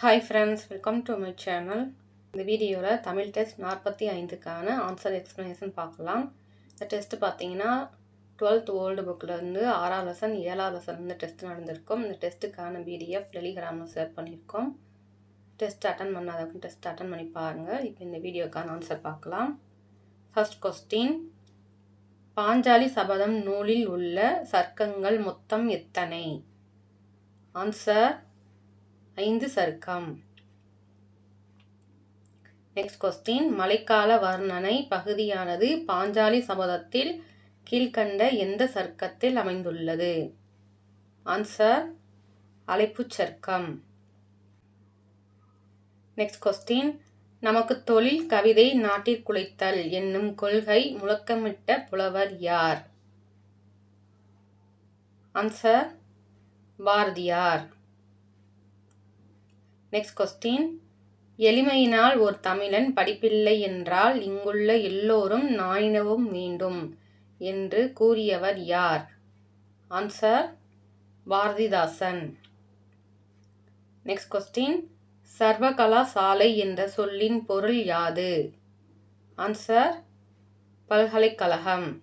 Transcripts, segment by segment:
Hi friends welcome to my channel இந்த வீடியோவில் Tamil test நாற்பத்தி ஐந்துக்கான ஆன்சர் எக்ஸ்ப்ளனேஷன் பார்க்கலாம். இந்த டெஸ்ட்டு பார்த்தீங்கன்னா டுவெல்த் ஓல்டு புக்கிலேருந்து ஆறாவது லெசன் ஏழாவது லெசன் இந்த டெஸ்ட் நடந்திருக்கும். இந்த டெஸ்ட்டுக்கான பிடிஎஃப் டெலிகிராமில் ஷேர் பண்ணியிருக்கோம். டெஸ்ட் அட்டன் பண்ணாதவங்க டெஸ்ட் அட்டன் பண்ணி பாருங்கள் இப்போ இந்த வீடியோக்கான ஆன்சர் பார்க்கலாம். ஃபஸ்ட் கொஸ்டின் பாஞ்சாலி சபதம் நூலில் உள்ள சர்க்கங்கள் மொத்தம் எத்தனை? ஆன்சர் ஐந்து சர்க்கம். நெக்ஸ்ட் கொஸ்டின் மழைக்கால வர்ணனை பகுதியானது பாஞ்சாலி சபதத்தில் கீழ்கண்ட எந்த சர்க்கத்தில் அமைந்துள்ளது? ஆன்சர் அழைப்புச் சர்க்கம். நெக்ஸ்ட் கொஸ்டின் நமக்கு தொழில் கவிதை நாட்டிற்குலைத்தல் என்னும் கொள்கை முழக்கமிட்ட புலவர் யார்? ஆன்சர் பாரதியார். நெக்ஸ்ட் கொஸ்டின் எளிமையினால் ஒரு தமிழன் படிப்பில்லை என்றால் இங்குள்ள எல்லோரும் நாயினவும் வேண்டும் என்று கூறியவர் யார்? ஆன்சர் பாரதிதாசன். நெக்ஸ்ட் கொஸ்டின் சர்வகலா சாலை என்ற சொல்லின் பொருள் யாது? ஆன்சர் பல்கலைக்கழகம்.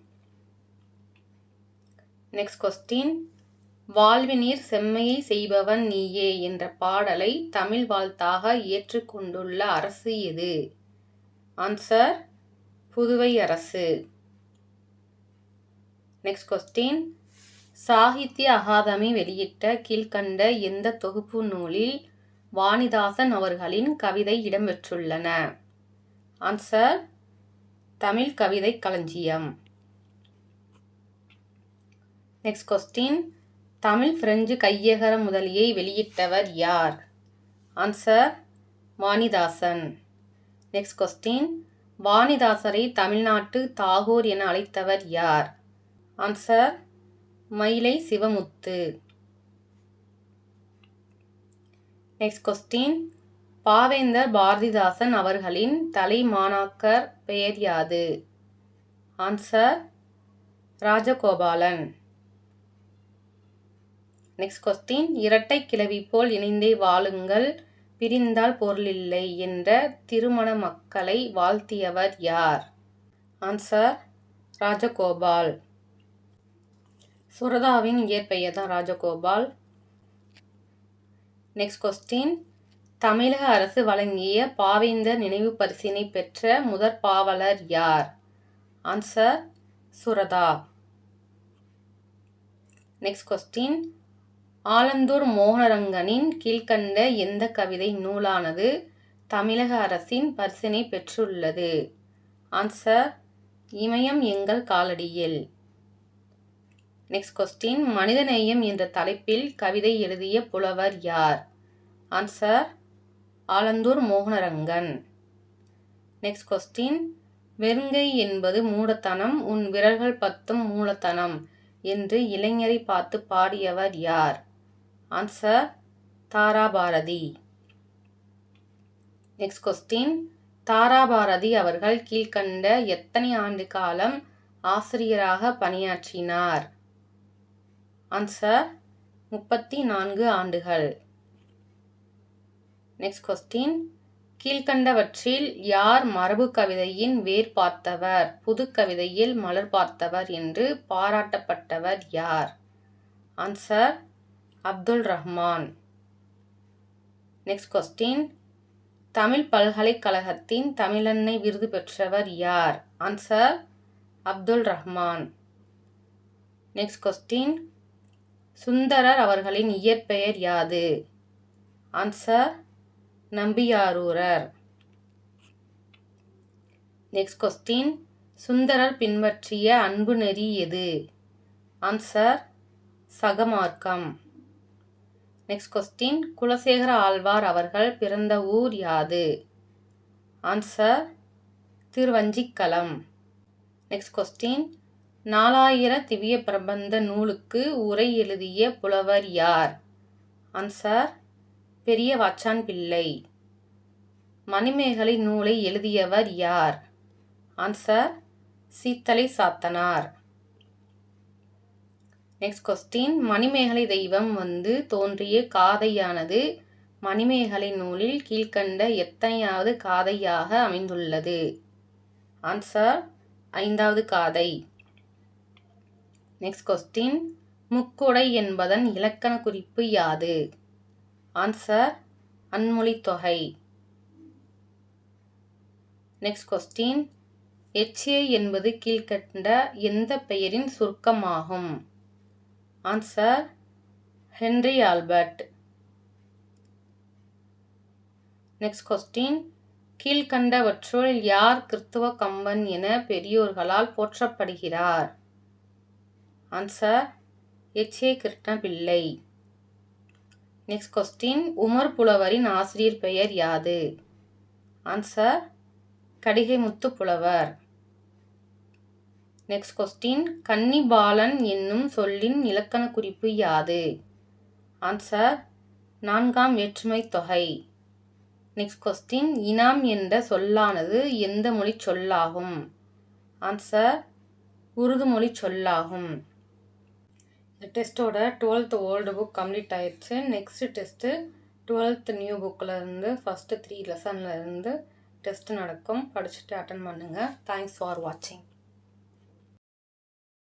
நெக்ஸ்ட் கொஸ்டின் வாழ்வினீர் செம்மையை செய்பவன் நீயே என்ற பாடலை தமிழ் வாழ்த்தாக ஏற்றுக்கொண்டுள்ள அரசு எது? ஆன்சர் புதுவை அரசு. நெக்ஸ்ட் கொஸ்டின் சாகித்ய அகாதமி வெளியிட்ட கீழ்கண்ட எந்த தொகுப்பு நூலில் வாணிதாசன் அவர்களின் கவிதை இடம்பெற்றுள்ளன? ஆன்சர் தமிழ் கவிதை களஞ்சியம். நெக்ஸ்ட் கொஸ்டின் தமிழ் பிரெஞ்சு கையகர முதலியை வெளியிட்டவர் யார்? ஆன்சர் வாணிதாசன். நெக்ஸ்ட் கொஸ்டின் வாணிதாசரை தமிழ்நாட்டு தாகூர் என அழைத்தவர் யார்? Answer Mayilai Sivamuthu. Next question பாவேந்தர் பாரதிதாசன் அவர்களின் தலைமாணாக்கர் பெயர் யாது? ஆன்சர் ராஜகோபாலன். நெக்ஸ்ட் கொஸ்டின் இரட்டை கிளவி போல் இணைந்தே வாழுங்கள். பிரிந்தால் பொருளில்லை என்ற திருமண மக்களை வாழ்த்தியவர் யார்? ஆன்சர் ராஜகோபால். சுரதாவின் இயற்பெயர் தான் ராஜகோபால். நெக்ஸ்ட் கொஸ்டின் தமிழக அரசு வழங்கிய பாவேந்தர் நினைவு பரிசினை பெற்ற முதற் பாவலர் யார்? Answer Suratha. Next question Alandur மோகனரங்கனின் கீழ்கண்ட எந்த கவிதை நூலானது தமிழக அரசின் பரிசினை பெற்றுள்ளது? ஆன்சர் இமயம் எங்கள் காலடியில். நெக்ஸ்ட் கொஸ்டின் மனிதநேயம் என்ற தலைப்பில் கவிதை எழுதிய புலவர் யார்? Answer Alandur Mohanarangan. Next question வெறுங்கை என்பது மூடத்தனம் உன் விரல்கள் பத்தும் மூலத்தனம் என்று இளைஞரை பார்த்து பாடியவர் யார்? Answer Tharabharathi next question Tharabharathi அவர்கள் கீழ்கண்ட எத்தனை ஆண்டு காலம் ஆசிரியராக பணியாற்றினார்? ஆன்சர் முப்பத்தி நான்கு ஆண்டுகள். நெக்ஸ்ட் கொஸ்டின் கீழ்கண்டவற்றில் யார் மரபு கவிதையின் வேர் பார்த்தவர் புது கவிதையில் மலர் பார்த்தவர் என்று பாராட்டப்பட்டவர் யார்? Answer Abdul Rahman. Next question Tamil பல்கலைக்கழகத்தின் தமிழன்னை விருது பெற்றவர் யார்? Answer Abdul Rahman. Next question Sundarar அவர்களின் இயற்பெயர் யாது? Answer Nambiyaroorar. Next question Sundarar பின்பற்றிய அன்பு நெறி எது? ஆன்சர் சகமார்க்கம். நெக்ஸ்ட் கொஸ்டின் குலசேகர ஆழ்வார் அவர்கள் பிறந்த ஊர் யாது? ஆன்சர் திருவஞ்சிக்கலம். நெக்ஸ்ட் கொஸ்டின் நாலாயிர திவ்ய பிரபந்த நூலுக்கு உரை எழுதிய புலவர் யார்? ஆன்சர் பெரிய வாச்சான் பிள்ளை. மணிமேகலை நூலை எழுதியவர் யார்? Answer Seethalai Sathanar. Next question Manimekalai தெய்வம் வந்து தோன்றிய காதையானது மணிமேகலை நூலில் கீழ்கண்ட எத்தனையாவது காதையாக அமைந்துள்ளது? ஆன்சர் ஐந்தாவது காதை. நெக்ஸ்ட் கொஸ்டின் முக்கொடை என்பதன் இலக்கண குறிப்பு யாது? ஆன்சர் அன்மொழி தொகை. நெக்ஸ்ட் கொஸ்டின் எச்ஏ என்பது கீழ்கண்ட எந்த பெயரின் சுருக்கமாகும்? Answer Henry Albert next question கீழ்கண்டவற்றுள் யார் கிறித்துவ கம்பன் என பெரியோர்களால் போற்றப்படுகிறார்? Answer H A Krishnapillai. Next question Umar புலவரின் ஆசிரியர் பெயர் யாது? ஆன்சர் கடிகை முத்து புலவர். நெக்ஸ்ட் கொஸ்டின் கன்னிபாலன் என்னும் சொல்லின் இலக்கண குறிப்பு யாது? ஆன்சர் நான்காம் வேற்றுமை தொகை. நெக்ஸ்ட் கொஸ்டின் இனாம் என்ற சொல்லானது எந்த மொழி சொல்லாகும்? ஆன்சர் உருது மொழி சொல்லாகும். இந்த டெஸ்ட்டோட டுவெல்த் ஓல்டு புக் கம்ப்ளீட் ஆயிடுச்சு. நெக்ஸ்ட் டெஸ்ட்டு டுவெல்த் நியூ புக்கில் இருந்து ஃபஸ்ட்டு த்ரீ லெசன்லேருந்து டெஸ்ட் நடக்கும். படிச்சுட்டு அட்டன் பண்ணுங்கள் தேங்க்ஸ் ஃபார் வாட்சிங்